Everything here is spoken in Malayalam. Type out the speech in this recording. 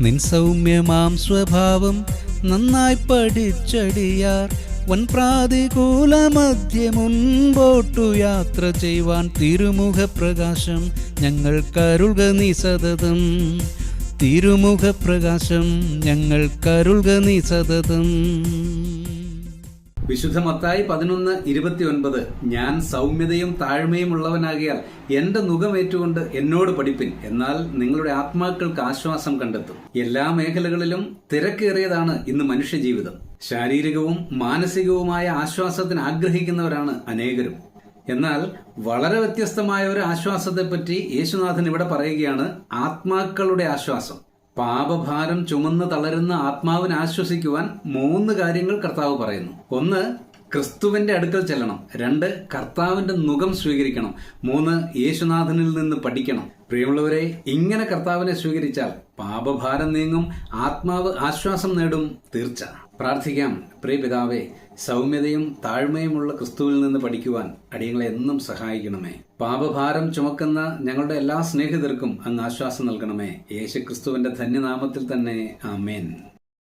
നിൻ സൗമ്യമാം സ്വഭാവം നന്നായി പഠിച്ചടിയാർ. വൻ പ്രാതികൂല മധ്യമുൻപോട്ടു യാത്ര ചെയ്യുവാൻ തിരുമുഖ പ്രകാശം ഞങ്ങൾ കരുൾക നീ സതതം തിരുമുഖ പ്രകാശം ഞങ്ങൾ കരുൾക നീ സതതം വിശുദ്ധ മത്തായി പതിനൊന്ന് ഇരുപത്തിയൊൻപത് ഞാൻ സൗമ്യതയും താഴ്മയും ഉള്ളവനാകിയാൽ എന്റെ മുഖമേറ്റുകൊണ്ട് എന്നോട് പഠിപ്പിൻ എന്നാൽ നിങ്ങളുടെ ആത്മാക്കൾക്ക് ആശ്വാസം കണ്ടെത്തും. എല്ലാ മേഖലകളിലും തിരക്കേറിയതാണ് ഇന്ന് മനുഷ്യജീവിതം. ശാരീരികവും മാനസികവുമായ ആശ്വാസത്തിന് ആഗ്രഹിക്കുന്നവരാണ് അനേകരും. എന്നാൽ വളരെ വ്യത്യസ്തമായ ഒരു ആശ്വാസത്തെപ്പറ്റി യേശുനാഥൻ ഇവിടെ പറയുകയാണ് ആത്മാക്കളുടെ ആശ്വാസം. പാപഭാരം ചുമന്ന് തളരുന്ന ആത്മാവിനെ ആശ്വസിക്കുവാൻ മൂന്ന് കാര്യങ്ങൾ കർത്താവ് പറയുന്നു. ഒന്ന് ക്രിസ്തുവിന്റെ അടുക്കൽ ചെല്ലണം. രണ്ട് കർത്താവിന്റെ മുഖം സ്വീകരിക്കണം. മൂന്ന് യേശുനാഥനിൽ നിന്ന് പഠിക്കണം. പ്രിയമുള്ളവരെ ഇങ്ങനെ കർത്താവിനെ സ്വീകരിച്ചാൽ പാപഭാരം നീങ്ങും ആത്മാവ് ആശ്വാസം നേടും തീർച്ച. പ്രാർത്ഥിക്കാം. പ്രിയ പിതാവേ സൗമ്യതയും താഴ്മയുമുള്ള ക്രിസ്തുവിൽ നിന്ന് പഠിക്കുവാൻ അടിയങ്ങളെ എന്നും സഹായിക്കണമേ. പാപഭാരം ചുമക്കുന്ന ഞങ്ങളുടെ എല്ലാ സ്നേഹിതർക്കും അങ്ങ് ആശ്വാസം നൽകണമേ. യേശു ക്രിസ്തുവിന്റെ ധന്യനാമത്തിൽ തന്നെ. ആമേൻ.